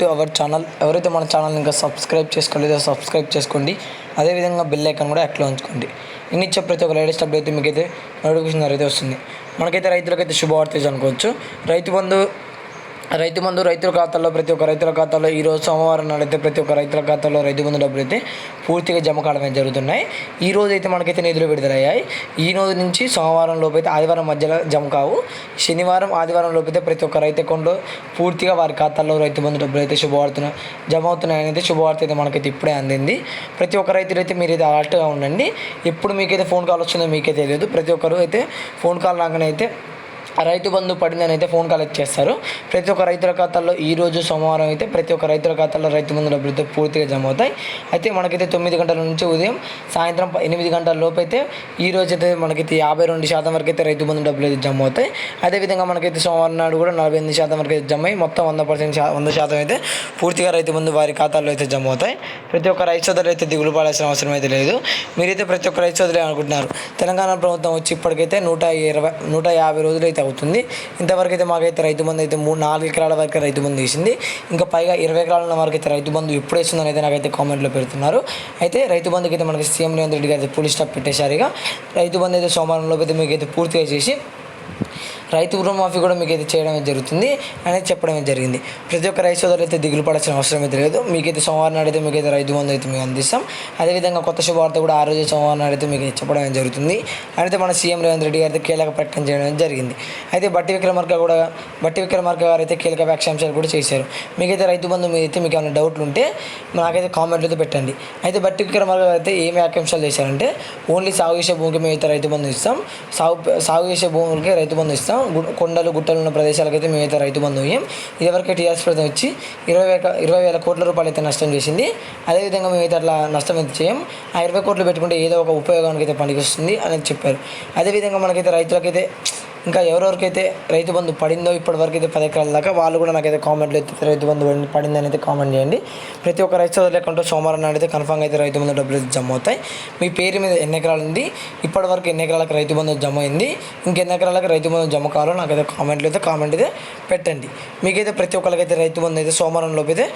To our channel ఎవరైతే మన channel ఇంకా సబ్స్క్రైబ్ చేసుకోలేదో సబ్స్క్రైబ్ చేసుకోండి. అదేవిధంగా బెల్ ఐకాన్ కూడా యాక్టివ్ ఉంచుకోండి. నేను ఇచ్చే ప్రతి ఒక్క లేటెస్ట్ అప్డేట్ మీకైతే నోటిఫికేషన్ అయితే వస్తుంది. మనకైతే రైతులకైతే శుభవార్త అనుకోవచ్చు. రైతు బంధు రైతు బంధు రైతుల ఖాతాలో ప్రతి ఒక్క రైతుల ఖాతాలో ఈరోజు సోమవారం నాడైతే ప్రతి ఒక్క రైతుల ఖాతాలో రైతు బంధు డబ్బులు అయితే పూర్తిగా జమ కావడం జరుగుతున్నాయి. ఈ రోజు అయితే మనకైతే నిధులు విడుదలయ్యాయి. ఈ రోజు నుంచి సోమవారం లోపు అయితే ఆదివారం మధ్యలో జమ కావు. శనివారం ఆదివారం లోపు అయితే ప్రతి ఒక్క రైతు అకౌంట్లో పూర్తిగా వారి ఖాతాల్లో రైతు బంధు డబ్బులు అయితే శుభవార్తను జమ అవుతున్నాయని అయితే శుభవార్త అయితే మనకైతే ఇప్పుడే అందింది. ప్రతి ఒక్క రైతులు అయితే మీరైతే అలర్ట్గా ఉండండి. ఎప్పుడు మీకైతే ఫోన్ కాల్ వస్తుందో మీకే తెలియదు. ప్రతి ఒక్కరు అయితే ఫోన్ కాల్ రాగానే అయితే రైతు బంధు పడిందనైతే అయితే ఫోన్ కలెక్ట్ చేస్తారు ప్రతి ఒక్క రైతుల ఖాతాల్లో ఈ రోజు సోమవారం అయితే ప్రతి ఒక్క రైతుల ఖాతాలో రైతు బంధు డబ్బులు అయితే పూర్తిగా జమ అవుతాయి అయితే మనకైతే తొమ్మిది గంటల నుంచి ఉదయం సాయంత్రం ఎనిమిది గంటల లోపు అయితే ఈ రోజు అయితే మనకైతే యాభై రెండు శాతం వరకు అయితే రైతు బంధు డబ్బులు అయితే జమ అవుతాయి అదేవిధంగా మనకైతే సోమవారం నాడు కూడా నలభై ఎనిమిది శాతం వరకు అయితే జమ అయ్యి మొత్తం వంద పర్సెంట్ వంద శాతం అయితే పూర్తిగా రైతు బంధు వారి ఖాతాల్లో అయితే జమ అవుతాయి ప్రతి ఒక్క రైతు సోదరులు అయితే దిగులు పడాల్సిన అవసరం అయితే లేదు. మీరైతే ప్రతి ఒక్క రైతు సోదరులు అనుకుంటున్నారు. తెలంగాణ ప్రభుత్వం వచ్చి ఇప్పటికైతే నూట ఇరవై నూట యాభై రోజులు అయితే అవుతుంది. ఇంతవరకు అయితే మాకైతే రైతు బంధు అయితే మూడు నాలుగు ఎకరాల వరకు రైతు బంధు వేసింది. ఇంకా పైగా ఇరవై ఎకరాల వరకు అయితే రైతు బంధు ఎప్పుడు వేస్తుందని అయితే నాకైతే కామెంట్లో పెడుతున్నారు. అయితే రైతు బంధుకి అయితే మనకి సీఎం రేవంత్ రెడ్డి గారు అయితే ఫుల్ స్టాప్ పెట్టేశారు ఇక. రైతు బంధు అయితే సోమవారం లోపు అయితే మీకు అయితే పూర్తిగా చేసి రైతు రుణమాఫీ కూడా మీకు అయితే చేయడం జరుగుతుంది అనేది చెప్పడం జరిగింది. ప్రతి ఒక్క రైతు సోదరులు అయితే దిగులు పడాల్సిన అవసరం అయితే లేదు. మీకైతే సోమవారం నాడైతే అయితే మీకైతే రైతు బంధు అయితే మీకు అందిస్తాం. అదేవిధంగా కొత్త శుభవార్త కూడా ఆ రోజు సోమవారం నాడైతే మీకు చెప్పడం జరుగుతుంది. అయితే మన సీఎం రేవంత్ రెడ్డి గారు అయితే కీలక ప్రకటన చేయడం జరిగింది. అయితే బట్టి విక్రమార్క కూడా బట్టి విక్రమార్క గారు అయితే కీలక వ్యాఖ్యాంశాలు కూడా చేశారు. మీకైతే రైతు బంధు మీద అయితే మీకు ఏమైనా డౌట్లు ఉంటే నాకైతే కామెంట్లు అయితే పెట్టండి. అయితే బట్టి విక్రమార్క గారు అయితే ఏం వ్యాఖ్యాంశాలు చేశారంటే ఓన్లీ సాగు చేసే భూమికి మేము అయితే రైతు బంధు ఇస్తాం. సాగు సాగు చేసే భూములకి రైతు బంధు ఇస్తాం. కొండలు గుట్టలు ఉన్న ప్రదేశాలకైతే మేమైతే రైతు బంధు ఇయ్యం ఇదివరకే టీఆర్ఎస్ ప్రభుత్వం వచ్చి ఇరవై వేల ఇరవై వేల కోట్ల రూపాయలు అయితే నష్టం చేసింది. అదేవిధంగా మేమైతే అట్లా నష్టం అయితే చేయం. ఆ ఇరవై కోట్లు పెట్టుకుంటే ఏదో ఒక ఉపయోగానికి అయితే పనికొస్తుంది అనేది చెప్పారు. అదేవిధంగా మనకైతే రైతులకైతే ఇంకా ఎవరెవరికైతే రైతు బంధు పడిందో ఇప్పటివరకు అయితే పది ఎకరాల దాకా వాళ్ళు కూడా నాకైతే కామెంట్లు అయితే రైతు బంధు పడింది- అని అయితే కామెంట్ చేయండి. ప్రతి ఒక్క రైతు సోదరు లేకుంటే సోమవారం నాడు అయితే కన్ఫామ్గా అయితే రైతు బంధు డబ్బులు అయితే జమ అవుతాయి. మీ పేరు మీద ఎన్ని ఎకరాలు ఉంది? ఇప్పటివరకు ఎన్ని ఎకరాలకు రైతు బంధు జమ అయింది? ఇంకెన్ని ఎకరాలకు రైతు బంధు జమ కావాలో నాకైతే కామెంట్లు అయితే కామెంట్ అయితే పెట్టండి. మీకైతే ప్రతి ఒక్కరికైతే రైతు బంధు అయితే సోమవారం లోపైతే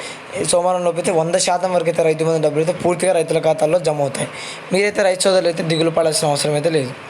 సోమవారం లోపైతే వంద శాతం వరకు అయితే రైతు బంధు డబ్బులు అయితే పూర్తిగా రైతుల ఖాతాల్లో జమ అవుతాయి. మీరైతే రైతు సోదరులు అయితే దిగులు పడాల్సిన అవసరం అయితే లేదు.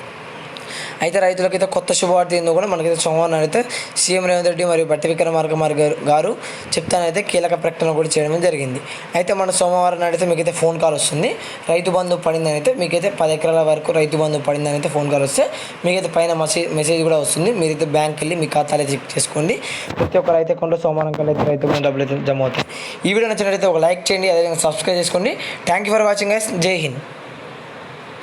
అయితే రైతులకైతే కొత్త శుభవార్త ఏందో కూడా మనకైతే సోమవారం అయితే సీఎం రేవంత్ రెడ్డి మరియు బట్టి విక్రమార్క గారు గారు చెప్తానైతే కీలక ప్రకటన కూడా చేయడం జరిగింది. అయితే మన సోమవారం నాడైతే మీకైతే ఫోన్ కాల్ వస్తుంది. రైతు బంధు పడిందని అయితే మీకైతే పది ఎకరాల వరకు రైతు బంధు పడిందని అయితే ఫోన్ కాల్ వస్తే మీకైతే పైన మెసేజ్ మెసేజ్ కూడా వస్తుంది. మీరైతే బ్యాంక్ వెళ్ళి మీ ఖాతాలో చెక్ చేసుకోండి. ప్రతి ఒక్క రైతు అకౌంట్లో సోమవారం కల్లా అయితే రైతు బంధు డబ్బులు అయితే జమ అవుతాయి. ఈ వీడియో నచ్చినట్లయితే ఒక లైక్ చేయండి అదేవిధంగా సబ్స్క్రైబ్ చేసుకోండి. Thank you for watching guys. జై హింద్.